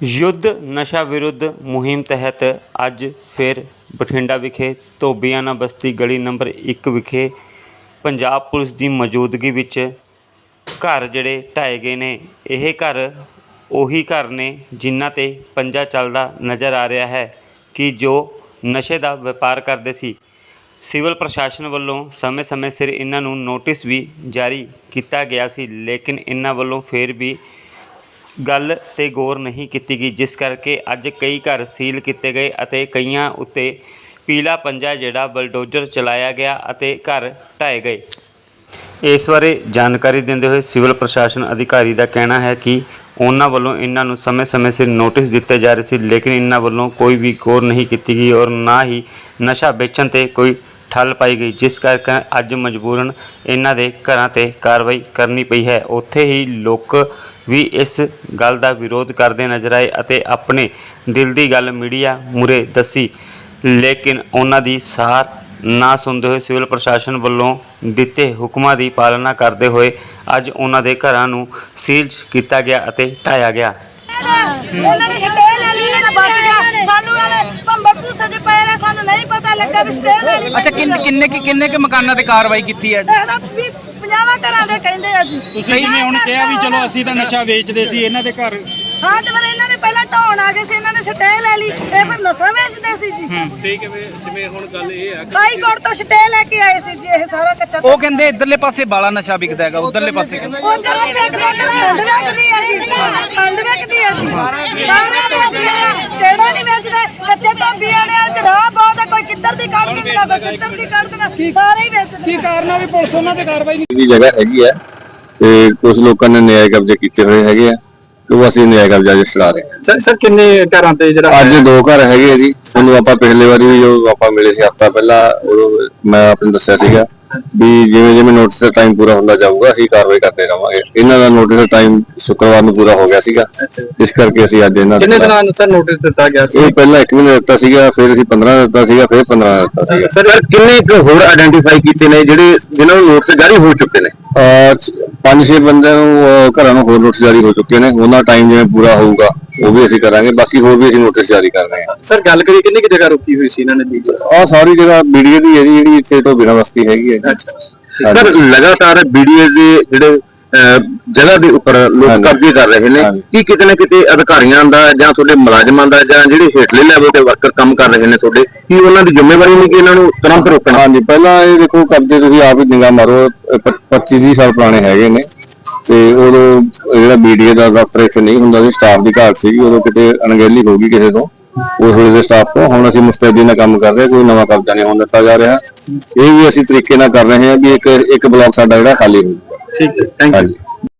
ਯੁੱਧ ਨਸ਼ਾ ਵਿਰੁੱਧ ਮੁਹਿੰਮ ਤਹਿਤ ਅੱਜ ਫਿਰ ਬਠਿੰਡਾ ਵਿਖੇ ਧੋਬੀਆਣਾ ਬਸਤੀ ਗਲੀ ਨੰਬਰ 1 ਵਿਖੇ ਪੰਜਾਬ ਪੁਲਿਸ ਦੀ ਮੌਜੂਦਗੀ ਵਿੱਚ ਘਰ ਜਿਹੜੇ ਢਾਏ ਗਏ ਨੇ। ਇਹ ਘਰ ਉਹੀ ਘਰ ਨੇ ਜਿਨ੍ਹਾਂ ਤੇ ਪੰਜਾ ਚੱਲਦਾ ਨਜ਼ਰ ਆ ਰਿਹਾ ਹੈ ਕਿ ਜੋ ਨਸ਼ੇ ਦਾ ਵਪਾਰ ਕਰਦੇ ਸੀ। ਸਿਵਲ ਪ੍ਰਸ਼ਾਸਨ ਵੱਲੋਂ ਸਮੇਂ-ਸਮੇਂ ਸਿਰ ਇਹਨਾਂ ਨੂੰ ਨੋਟਿਸ ਵੀ ਜਾਰੀ ਕੀਤਾ ਗਿਆ ਸੀ, ਲੇਕਿਨ ਇਹਨਾਂ ਵੱਲੋਂ ਫਿਰ ਵੀ ਗੱਲ ਤੇ ਗੌਰ ਨਹੀਂ ਕੀਤੀ ਗਈ, ਜਿਸ ਕਰਕੇ ਅੱਜ ਕਈ ਘਰ ਸੀਲ ਕੀਤੇ ਗਏ ਅਤੇ ਕਈਆਂ ਉੱਤੇ ਪੀਲਾ ਪੰਜਾ ਜਿਹੜਾ ਬਲਡੋਜ਼ਰ ਚਲਾਇਆ ਗਿਆ ਅਤੇ ਘਰ ਢਾਏ ਗਏ। ਇਸ ਬਾਰੇ ਜਾਣਕਾਰੀ ਦਿੰਦੇ ਹੋਏ ਸਿਵਲ ਪ੍ਰਸ਼ਾਸਨ ਅਧਿਕਾਰੀ ਦਾ ਕਹਿਣਾ ਹੈ ਕਿ ਉਹਨਾਂ ਵੱਲੋਂ ਇਹਨਾਂ ਨੂੰ ਸਮੇਂ-ਸਮੇਂ ਸਿਰ ਨੋਟਿਸ ਦਿੱਤੇ ਜਾ ਰਹੇ ਸੀ, ਲੇਕਿਨ ਇਹਨਾਂ ਵੱਲੋਂ ਕੋਈ ਵੀ ਗੌਰ ਨਹੀਂ ਕੀਤੀ ਗਈ ਔਰ ਨਾ ਹੀ ਨਸ਼ਾ ਵੇਚਣ ਤੇ ਕੋਈ ਠੱਲ ਪਾਈ ਗਈ, ਜਿਸ ਕਰਕੇ ਅੱਜ ਮਜਬੂਰਨ ਇਹਨਾਂ ਦੇ ਘਰਾਂ ਤੇ ਕਾਰਵਾਈ ਕਰਨੀ ਪਈ ਹੈ। ਉੱਥੇ ਹੀ ਲੋਕ ਵੀ ਇਸ ਗੱਲ ਦਾ ਵਿਰੋਧ ਕਰਦੇ ਨਜ਼ਰ ਆਏ ਅਤੇ ਆਪਣੇ ਦਿਲ ਦੀ ਗੱਲ ਮੀਡੀਆ ਮੂਹਰੇ ਦੱਸੀ। ਲੇਕਿਨ ਉਹਨਾਂ ਦੀ ਸਾਰ ਨਾ ਸੁਣਦੇ ਹੋਏ ਸਿਵਲ ਪ੍ਰਸ਼ਾਸਨ ਵੱਲੋਂ ਦਿੱਤੇ ਹੁਕਮਾਂ ਦੀ ਪਾਲਣਾ ਕਰਦੇ ਹੋਏ ਅੱਜ ਉਹਨਾਂ ਦੇ ਘਰਾਂ ਨੂੰ ਸੀਲ ਕੀਤਾ ਗਿਆ ਅਤੇ ਢਾਇਆ ਗਿਆ। ਉਹਨਾਂ ਨੇ ਸਟੇਲ ਲੈ ਲਈ, ਇਹਨਾਂ ਬਚ ਗਿਆ। ਸਾਨੂੰ ਵਾਲੇ ਭੰਬਰ ਭੂਸੇ ਦੇ ਪਏ ਨੇ ਸਾਨੂੰ ਨਹੀਂ ਲੱਗਾ ਵੀ ਸਟੇਲ ਲੈ ਲਈ ਅੱਛਾ ਕਿੰਨੇ ਕਿੰਨੇ ਕੁ- ਕਿੰਨੇ ਕਿ ਮਕਾਨਾਂ ਤੇ ਕਾਰਵਾਈ ਕੀਤੀ ਹੈ? ਇਹਦਾ ਵੀ ਪੰਜਾਵਾਂ ਘਰਾਂ ਦੇ ਕਹਿੰਦੇ ਆ ਜੀ। ਤੁਸੀਂ ਜਿਵੇਂ ਹੁਣ ਕਿਹਾ ਵੀ ਚਲੋ ਅਸੀਂ ਤਾਂ ਨਸ਼ਾ ਵੇਚਦੇ ਸੀ ਇਹਨਾਂ ਦੇ ਘਰ। ਹਾਂ ਤੇ ਪਰ ਇਹਨਾਂ ਨੇ ਪਹਿਲਾਂ ਢਾਉਣ ਆ ਗਏ ਸੀ ਇਹਨਾਂ ਨੇ ਸਟੇਲ ਲੈ ਲਈ। ਇਹ ਫਿਰ ਨਸ਼ਾ ਵੇਚਦੇ ਸੀ ਜੀ। ਠੀਕ ਹੈ ਜਿਵੇਂ ਹੁਣ ਗੱਲ ਇਹ ਆ ਹਾਈ ਕੋਰਟ ਤੋਂ ਸਟੇਲ ਲੈ ਕੇ ਆਏ ਸੀ ਜੀ ਇਹ ਸਾਰਾ ਕੱਚਾ ਉਹ ਕਹਿੰਦੇ ਇਧਰਲੇ ਪਾਸੇ ਬਾਲਾ ਨਸ਼ਾ ਵਿਕਦਾ ਹੈਗਾ ਉਧਰਲੇ ਪਾਸੇ ਕਹਿੰਦੇ। ਉਹ ਜਦੋਂ ਵੇਚਦੇ ਖੰਡ ਵੇਚਦੀ ਆ ਜੀ। ਖੰਡ ਵੇਚਦੀ ਆ ਜੀ। ਸਾਰੇ ਵੇਚਦੇ ਆ ਕਿਹੜਾ ਨਹੀਂ ਵੇਚਦਾ ਦੀ ਕੱਢ ਦਿੰਦਾ ਕੋਈ ਕਿੱਧਰ ਦੀ ਕੱਢ ਦਿੰਦਾ ਸਾਰੇ ਹੀ ਵੇਚਦੇ ਕੀ ਕਾਰਨ ਆ ਵੀ ਪੁਲਿਸ ਉਹਨਾਂ ਤੇ ਕਾਰਵਾਈ ਨਹੀਂ ਦੀ ਜਗ੍ਹਾ ਹੈਗੀ ਹੈ ਤੇ ਕੁਝ ਲੋਕਾਂ ਨੇ ਨਿਆਇ ਕਬਜ਼ੇ ਕੀਤੇ ਹੋਏ ਹੈਗੇ ਆ ਤੇ ਉਹ ਅਸੀਂ ਨਿਆਇ ਕਬਜ਼ਾ ਜਿਹਾ ਛਡਾ ਰਹੇ ਹਾਂ। ਸਰ ਸਰ ਕਿੰਨੇ ਘਰਾਂ ਤੇ ਜਿਹੜਾ ਅੱਜ ਦੋ ਘਰ ਹੈਗੇ ਆ ਜੀ ਤੁਹਾਨੂੰ ਆਪਾਂ ਪਿਛਲੇ ਵਾਰੀ ਵੀ ਜੋ ਆਪਾਂ ਮਿਲੇ ਸੀ ਹਫਤਾ ਪਹਿਲਾਂ ਉਦੋਂ ਮੈਂ ਆਪਨੂੰ ਦੱਸਿਆ ਸੀਗਾ। ਵੀ ਜਿਵੇਂ ਜਿਵੇਂ ਨੋਟਿਸ ਦਾ ਟਾਈਮ ਪੂਰਾ ਹੁੰਦਾ ਜਾਊਗਾ ਅਸੀਂ ਕਾਰਵਾਈ ਕਰਦੇ ਰਵਾਂਗੇ। ਇਹਨਾਂ ਦਾ ਨੋਟਿਸ ਦਾ ਟਾਈਮ ਸ਼ੁੱਕਰਵਾਰ ਨੂੰ ਪੂਰਾ ਹੋ ਗਿਆ ਸੀਗਾ। ਇਸ ਕਰਕੇ ਅਸੀਂ ਅੱਜ ਇਹਨਾਂ ਕਿੰਨੇ ਦਾ ਦਿਨਾਂ ਨੂੰ ਸਰ ਨੋਟਿਸ ਦਿੱਤਾ ਗਿਆ ਸੀ? ਇਹ ਪਹਿਲਾਂ ਇੱਕ ਮਹੀਨਾ ਦਿੱਤਾ ਸੀਗਾ ਫਿਰ ਅਸੀਂ 15 ਦਿੱਤਾ ਸੀਗਾ ਫਿਰ 15 ਦਿੱਤਾ ਸੀਗਾ। ਸਰ ਕਿੰਨੇ ਕੁ ਹੋਰ ਆਇਡੈਂਟੀਫਾਈ ਕੀਤੇ ਨੇ ਜਿਹੜੇ ਜਿਨ੍ਹਾਂ ਨੂੰ ਨੋਟਿਸ ਜਾਰੀ ਹੋ ਚੁੱਕੇ ਨੇ? ਪੰਜ ਛੇ ਬੰਦਿਆਂ ਨੂੰ ਘਰਾਂ ਨੂੰ ਹੋਰ ਨੋਟਿਸ ਜਾਰੀ ਹੋ ਚੁੱਕੇ ਨੇ। ਉਹਨਾਂ ਟਾਈਮ ਜਿਵੇਂ ਪੂਰਾ ਹੋਊਗਾ। ਉਹ ਵੀ ਅਸੀਂ ਕਰਾਂਗੇ ਬਾਕੀ ਹੋਰ ਵੀ ਅਸੀਂ ਨੋਟਿਸ ਜਾਰੀ ਕਰ ਰਹੇ ਹਾਂ। ਸਰ ਗੱਲ ਕਰੀਏ ਕਿੰਨੀ ਕਿ ਜਗ੍ਹਾ ਰੁਕੀ ਹੋਈ ਸੀ ਇਹਨਾਂ ਨੇ ਦੀ? ਆਹ ਸਾਰੀ ਜਗ੍ਹਾ ਵੀਡੀਓ ਦੀ ਹੈ ਜੀ ਜਿਹੜੀ ਇੱਥੇ ਤੋਂ ਬਿਨਾਂ ਬਸਤੀ ਹੈਗੀ ਹੈ ਸਰ ਲਗਾਤਾਰ ਬੀਡੀਏ ਦੇ ਜਿਹੜੇ ਅਹ, ਜਗ੍ਹਾ ਦੇ ਉੱਪਰ ਲੋਕ ਹਾਂਜੀ। ਕਬਜ਼ੇ ਕਰ ਰਹੇ ਨੇ। ਹਾਂਜੀ। ਕੀ ਕਿਤੇ ਨਾ ਕਿਤੇ ਅਧਿਕਾਰੀਆਂ ਦਾ ਜਾਂ ਤੁਹਾਡੇ ਮੁਲਾਜ਼ਮਾਂ ਦਾ ਜਾਂ ਜਿਹੜੇ ਹੇਠਲੇ ਲੈਵਲ ਤੇ ਵਰਕਰ ਕੰਮ ਕਰ ਰਹੇ ਨੇ ਤੁਹਾਡੇ ਕੀ ਉਹਨਾਂ ਦੀ ਜ਼ਿੰਮੇਵਾਰੀ ਨਹੀਂ ਕਿ ਇਹਨਾਂ ਨੂੰ ਤੁਰੰਤ ਰੋਕਣਾ? ਹਾਂਜੀ ਪਹਿਲਾਂ ਇਹ ਦੇਖੋ ਕਬਜ਼ੇ ਤੁਸੀਂ ਆਪ ਹੀ ਨਿਗਾਹ ਮਾਰੋ 25 30 ਸਾਲ ਪੁਰਾਣੇ ਹੈਗੇ ਨੇ। ਤੇ ਉਦੋਂ ਜਿਹੜਾ ਬੀਡੀਏ ਦਾ ਦਫ਼ਤਰ ਇੱਥੇ ਨਹੀਂ ਹੁੰਦਾ ਸੀ ਸਟਾਫ ਦੀ ਘਾਟ ਸੀਗੀ ਉਦੋਂ ਕਿਤੇ ਅਣਗਹਿਲੀ ਹੋ ਗਈ ਕਿਸੇ ਤੋਂ। ਉਸ ਵੇਲੇ ਦੇ ਸਟਾਫ ਤੋਂ ਹੁਣ ਅਸੀਂ ਮੁਸਤੈਦੀ ਨਾਲ ਕੰਮ ਕਰ ਰਹੇ ਕੋਈ ਨਵਾਂ ਕਬਜ਼ਾ ਨਹੀਂ ਹੋਣ ਦਿੱਤਾ ਜਾ ਰਿਹਾ। ਇਹ ਵੀ ਅਸੀਂ ਤਰੀਕੇ ਨਾਲ ਕਰ ਰਹੇ ਹਾਂ ਵੀ ਇੱਕ ਇੱਕ ਬਲਾਕ ਸਾਡਾ ਜਿਹੜਾ ਖਾਲੀ ਹੋਊਗਾ ਠੀਕ ਹੈ ਥੈਂਕ ਯੂ